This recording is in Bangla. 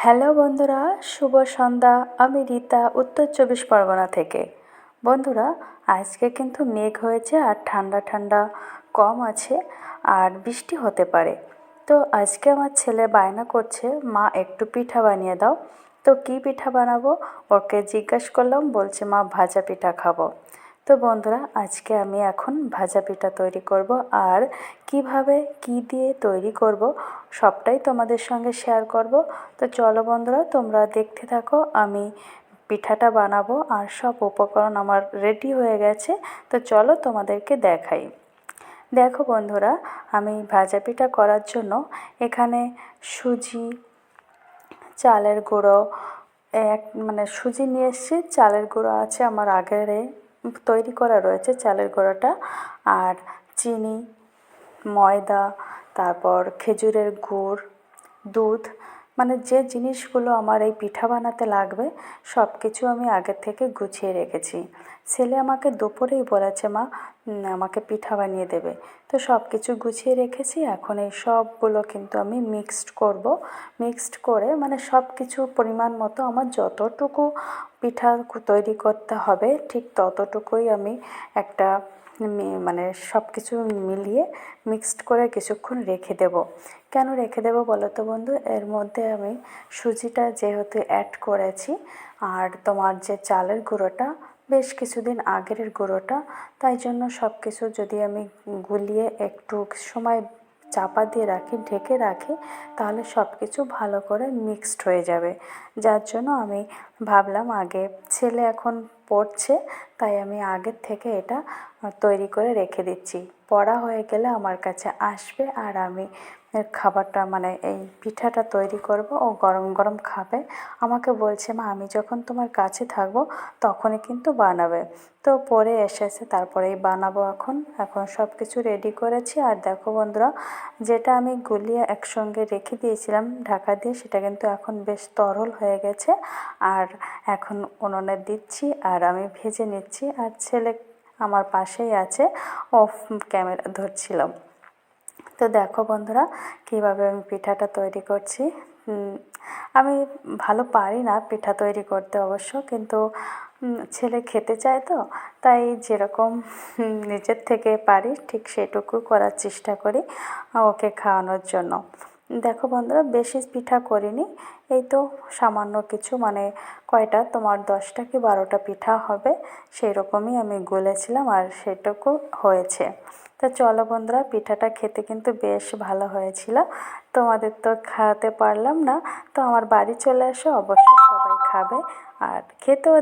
হ্যালো বন্ধুরা, শুভ সন্ধ্যা। আমি রীতা, উত্তর চব্বিশ পরগনা থেকে। বন্ধুরা, আজকে কিন্তু মেঘ হয়েছে আর ঠান্ডা ঠান্ডা কম আছে আর বৃষ্টি হতে পারে। তো আজকে আমার ছেলে বায়না করছে, মা, একটু পিঠা বানিয়ে দাও। তো কী পিঠা বানাবো? ওকে জিজ্ঞেস করলাম, বলছে, মা, ভাজা পিঠা খাব। তো বন্ধুরা, আজকে আমি এখন ভাজা পিঠা তৈরি করব আর কীভাবে কি দিয়ে তৈরি করব সবটাই তোমাদের সঙ্গে শেয়ার করব। তো চলো বন্ধুরা, তোমরা দেখতে থাকো, আমি পিঠাটা বানাবো আর সব উপকরণ আমার রেডি হয়ে গেছে। তো চলো তোমাদেরকে দেখাই। দেখো বন্ধুরা, আমি ভাজা পিঠা করার জন্য এখানে সুজি, চালের গুঁড়ো, এক মানে সুজি নিয়ে এসেছি, চালের গুঁড়ো আছে আমার আগের তৈরি করা রয়েছে চালের গোড়াটা। আর চিনি ময়দা তারপর খেজুরের গুড় দুধ মানে যে জিনিসগুলো আমার এই পিঠা বানাতে লাগবে সব কিছু আমি আগের থেকে গুছিয়ে রেখেছি। ছেলে আমাকে দুপুরেই বলেছে, মা আমাকে পিঠা বানিয়ে দেবে। তো সব কিছু গুছিয়ে রেখেছি, এখন এই সবগুলো কিন্তু আমি মিক্সড করব। মিক্সড করে মানে সব কিছু পরিমাণ মতো আমার যতটুকু পিঠা তৈরি করতে হবে, ঠিক ততটুকুই আমি একটা মানে সব কিছু মিলিয়ে মিক্সড করে কিছুক্ষণ রেখে দেব। কেন রেখে দেবো বলো তো বন্ধু? এর মধ্যে আমি সুজিটা যেহেতু অ্যাড করেছি, আর তোমার যে চালের গুঁড়োটা, বেশ কিছুদিন আগের গুঁড়োটা, তাই জন্য সব কিছু যদি আমি গুলিয়ে একটু সময় চাপা দিয়ে রাখি, ঢেকে রাখি, তাহলে সব কিছু ভালো করে মিক্সড হয়ে যাবে। যার জন্য আমি ভাবলাম আগে ছেলে এখন পড়ছে, তাই আমি আগের থেকে এটা তৈরি করে রেখে দিচ্ছি। পড়া হয়ে গেলে আমার কাছে আসবে আর আমি খাবারটা মানে এই পিঠাটা তৈরি করব ও গরম গরম খাবে। আমাকে বলছে, মা, আমি যখন তোমার কাছে থাকব তখনই কিন্তু বানাবে। তো পরে এসেছে, তারপরেই বানাবো এখন। এখন সব কিছু রেডি করেছি। আর দেখো বন্ধুরা, যেটা আমি গুলিয়ে একসঙ্গে রেখে দিয়েছিলাম ঢাকা দিয়ে, সেটা কিন্তু এখন বেশ তরল হয়ে গেছে। আর এখন উনুনে দিচ্ছি আর আমি ভেজে নিচ্ছি আর ছেলে আমার পাশেই আছে, অফ ক্যামেরা ধরছিলাম তো দেখো বন্ধুরা, কীভাবে আমি পিঠাটা তৈরি করছি। আমি ভালো পারি না পিঠা তৈরি করতে অবশ্য, কিন্তু ছেলে খেতে চায় তো, তাই যেরকম নিজের থেকে পারি, ঠিক সেটুকু করার চেষ্টা করি, ওকে খাওয়ানোর জন্য। দেখো বন্ধুরা, বেশি পিঠা করিনি। এই তো সামান্য কিছু মানে কয়টা? তোমার দশটা কি বারোটা পিঠা হবে? সেই রকমই আমি গুলেছিলাম আর সেটুকু হয়েছে। তো চলো বন্ধুরা, পিঠাটা খেতে কিন্তু বেশ ভালো হয়েছিল। তোমাদের তো খাওয়াতে পারলাম না, তো আমার বাড়ি চলে এসো, অবশ্যই সবাই খাবে। আর খেতেও